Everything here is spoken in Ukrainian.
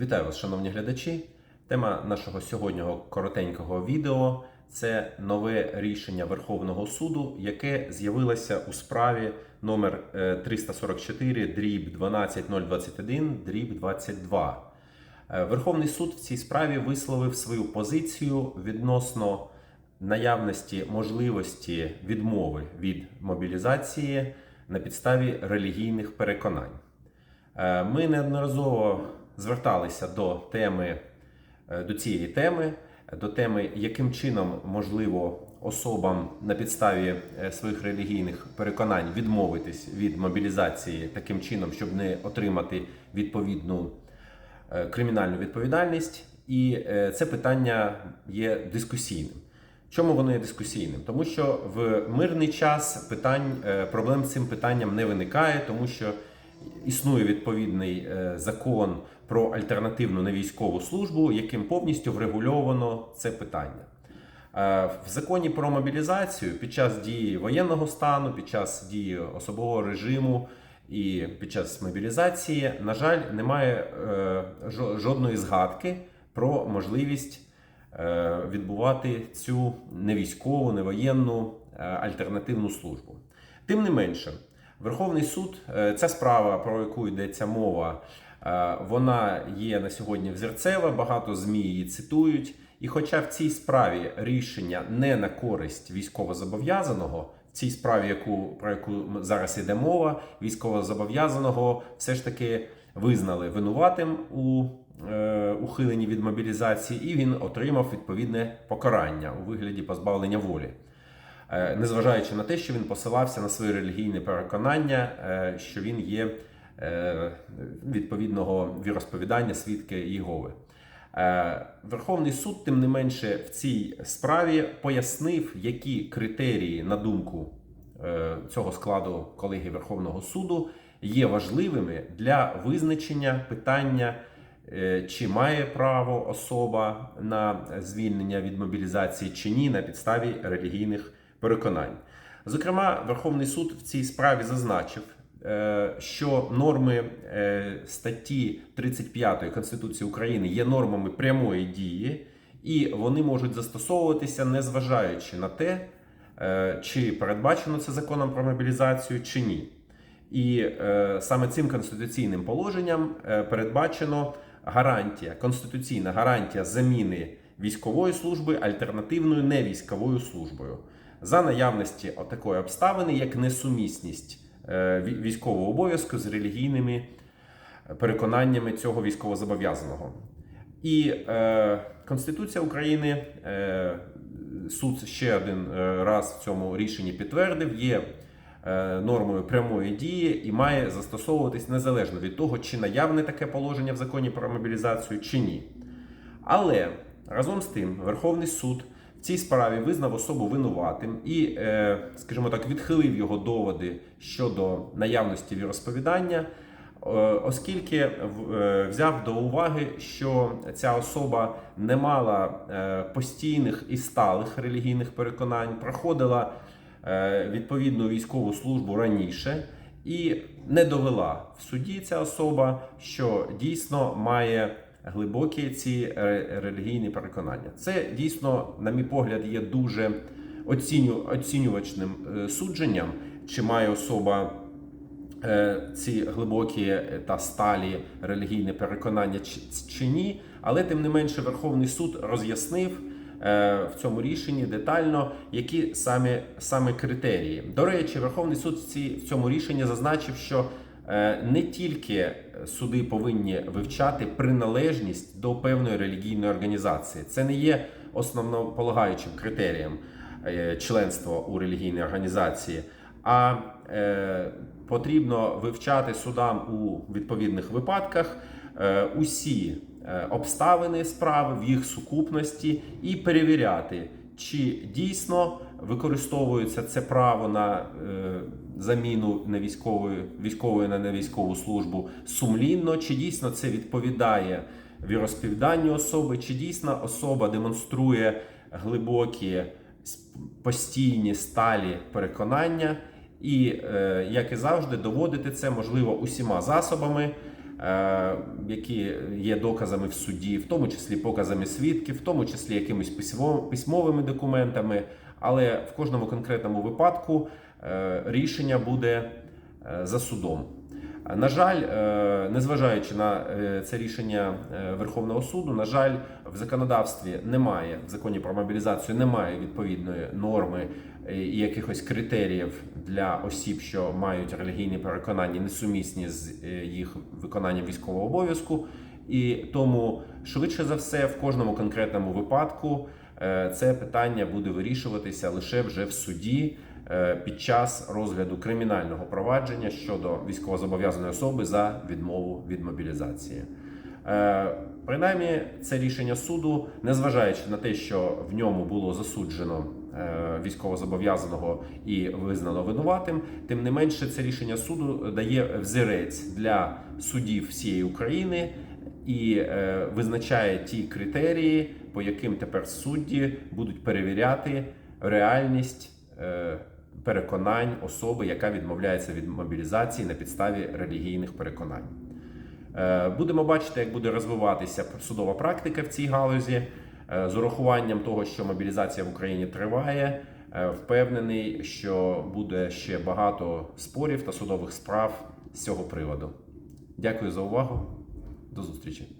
Вітаю вас, шановні глядачі. Тема нашого сьогоднішнього коротенького відео це нове рішення Верховного суду, яке з'явилося у справі номер е, 344 дріб 12021 дріб 22. Е, Верховний суд в цій справі висловив свою позицію відносно наявності можливості відмови від мобілізації на підставі релігійних переконань. Е, Ми неодноразово зверталися до теми е, до цієї теми, до теми, яким чином можливо особам на підставі е, своїх релігійних переконань відмовитись від мобілізації таким чином, щоб не отримати відповідну е, кримінальну відповідальність. І це питання є дискусійним. Чому воно є дискусійним? Тому що в мирний час питань проблем з цим питанням не виникає, тому що існує відповідний закон про альтернативну невійськову службу, яким повністю врегульовано це питання. Е, В законі про мобілізацію під час дії воєнного стану, під час дії особового режиму і під час мобілізації, на жаль, немає е, жодної згадки про можливість е, відбувати цю невійськову, невоєнну альтернативну службу. Тим не менше, Верховний суд, ця справа, про яку йдеться мова, вона є на сьогодні взірцева, багато ЗМІ її цитують. І хоча в цій справі рішення не на користь військовозобов'язаного, в цій справі, яку, про яку зараз йде мова, військовозобов'язаного все ж таки визнали винуватим у е, ухиленні від мобілізації, і він отримав відповідне покарання у вигляді позбавлення волі. Е, незважаючи на те, що він посилався на своє релігійне переконання, е, що він є е, відповідного віросповідання свідки Єгови. Е, Верховний суд, тим не менше, в цій справі пояснив, які критерії, на думку е, цього складу колегії Верховного суду, є важливими для визначення питання, е, чи має право особа на звільнення від мобілізації чи ні на підставі релігійних переконань. Зокрема, Верховний суд в цій справі зазначив, е, що норми е, статті 35 Конституції України є нормами прямої дії, і вони можуть застосовуватися незважаючи на те, е, чи передбачено це законом про мобілізацію, чи ні. І е, саме цим конституційним положенням е, передбачено гарантія, конституційна гарантія заміни військової служби альтернативною невійськовою службою за наявності такої обставини, як несумісність е, військового обов'язку з релігійними переконаннями цього військовозобов'язаного. І е, Конституція України, е, суд ще один е, раз в цьому рішенні підтвердив, є е, нормою прямої дії і має застосовуватись незалежно від того, чи наявне таке положення в законі про мобілізацію, чи ні. Але разом з тим, Верховний суд цій справі визнав особу винуватим і, е, скажімо так, відхилив його доводи щодо наявності віросповідання, е, оскільки е, взяв до уваги, що ця особа не мала постійних і сталих релігійних переконань, проходила відповідну військову службу раніше. І не довела в суді ця особа, що дійсно має глибокі ці ре- релігійні переконання. Це дійсно, на мій погляд, є дуже оціню, оцінювачним е, судженням, чи має особа е, ці глибокі е, та сталі релігійні переконання чи, чи ні. Але тим не менше Верховний суд роз'яснив в цьому рішенні детально, які саме, саме критерії. До речі, Верховний суд в, цьому рішенні зазначив, що не тільки суди повинні вивчати приналежність до певної релігійної організації. Це не є основополагаючим критерієм е, членства у релігійній організації, а е, потрібно вивчати судам у відповідних випадках е, усі е, обставини справи в їх сукупності і перевіряти, чи дійсно використовується це право на е, заміну на військової військової на невійськову службу сумлінно, чи дійсно це відповідає віросповіданню особи, чи дійсно особа демонструє глибокі постійні сталі переконання, і, е, як і завжди, доводити це можливо усіма засобами, які є доказами в суді, в тому числі показами свідків, в тому числі якимись письмо- письмовими документами. Але в кожному конкретному випадку е, рішення буде е, за судом. На жаль, е, незважаючи на е, це рішення е, Верховного суду, на жаль, в законодавстві немає в законі про мобілізацію немає відповідної норми і якихось критеріїв для осіб, що мають релігійні переконання, несумісні з їх виконанням військового обов'язку. І тому швидше за все, в кожному конкретному випадку це питання буде вирішуватися лише вже в суді під час розгляду кримінального провадження щодо військовозобов'язаної особи за відмову від мобілізації. Е, Принаймні, це рішення суду, незважаючи на те, що в ньому було засуджено е, військовозобов'язаного і визнано винуватим, тим не менше, це рішення суду дає взірець для судів всієї України і е, визначає ті критерії, по яким тепер судді будуть перевіряти реальність е, переконань особи, яка відмовляється від мобілізації на підставі релігійних переконань. Е, Будемо бачити, як буде розвиватися судова практика в цій галузі. Е, З урахуванням того, що мобілізація в Україні триває, е, впевнений, що буде ще багато спорів та судових справ з цього приводу. Дякую за увагу. До зустрічі.